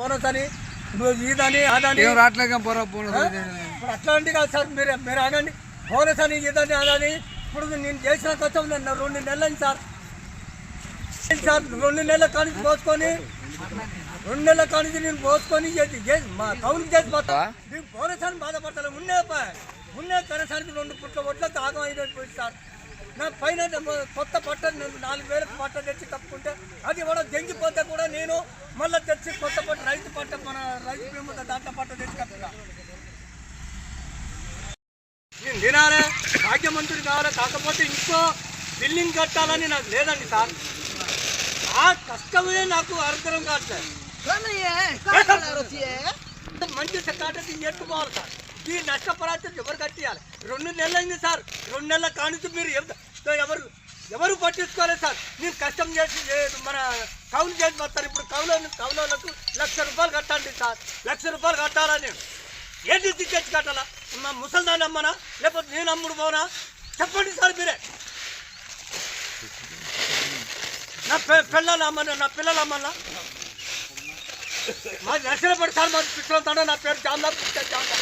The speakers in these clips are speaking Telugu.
బోనస్ అని నువ్వు ఇదని అదని ఇప్పుడు అట్లాంటి కాదు సార్ మీరు మీరు ఆగండి. బోనస్ అని ఇదని అదని ఇప్పుడు నేను చేసిన కష్టం నేను రెండు నెలలు సార్. సార్ రెండు నెలల కానించి పోసుకొని రెండు నెలల కానించి నేను పోసుకొని చేసి చేసి మా కౌలు చేసి పోతా. బోనస్ అని బాధపడతాను ఉన్నే పా ఉన్నే కనసానికి రెండు పుట్ల ఒట్ల తాగం అయిపోయింది సార్. నా పైన కొత్త పట్ట నాలుగు వేలకు పట్ట తెచ్చి కప్పుకుంటే అది కూడా జంగిపోతే కూడా నేను మళ్ళీ తెచ్చి కొత్త పట్ట మన రైతు బీమా దాంట్లో పట్ట తెచ్చి కప్పుతా నేను తినాలే భాగ్యమంతుడు కావాలి కాకపోతే ఇంకో బిల్డింగ్ కట్టాలని నాకు లేదండి సార్. ఆ కష్టమే నాకు అర్థం కావట్లేదు. మంచి కాటకి ఎట్టుకోవాలి సార్. ఈ నష్టపరాధం ఎవరు కట్టియాలి? రెండు నెలలైంది సార్. రెండు నెలల కానుంచి మీరు ఎవ- ఎవరు ఎవరు పట్టించుకోలేదు సార్. నేను కష్టం చేసి మన కౌలు చేసి వస్తారు ఇప్పుడు కౌలు కౌలకు లక్ష రూపాయలు కట్టండి సార్. లక్ష రూపాయలు కట్టాలా నేను ఏంటి దిగ్గచ్చి కట్టాలా? మా ముసల్దాన్ని అమ్మనా? లేకపోతే నేను అమ్ముడు పోనా? చెప్పండి సార్ మీరే. నా పిల్లలు అమ్మను? నా పిల్లలు అమ్మన్నా మా దర్శన పడి సార్ మా పిల్లలు నా పేరు జామ్లా జామ్లా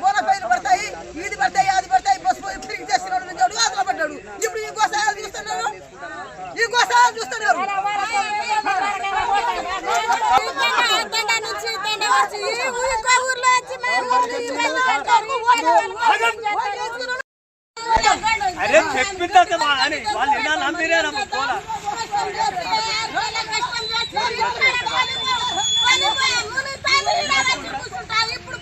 బోన అనేది పడతాయి ఇది పడతాయి అది పడతాయి పసుపు తిరిగి చేస్తున్నాడు నిజోడు అసలు పడ్డాడు ఇప్పుడు ఈ గోసాయాలు చూస్తున్నారు ఈ గోసాయాలు చూస్తున్నారు అరే చెప్పిందంటే మా అని వాళ్ళు ఇలా నమ్మిరేనమ్మ పోలా ఇప్పుడు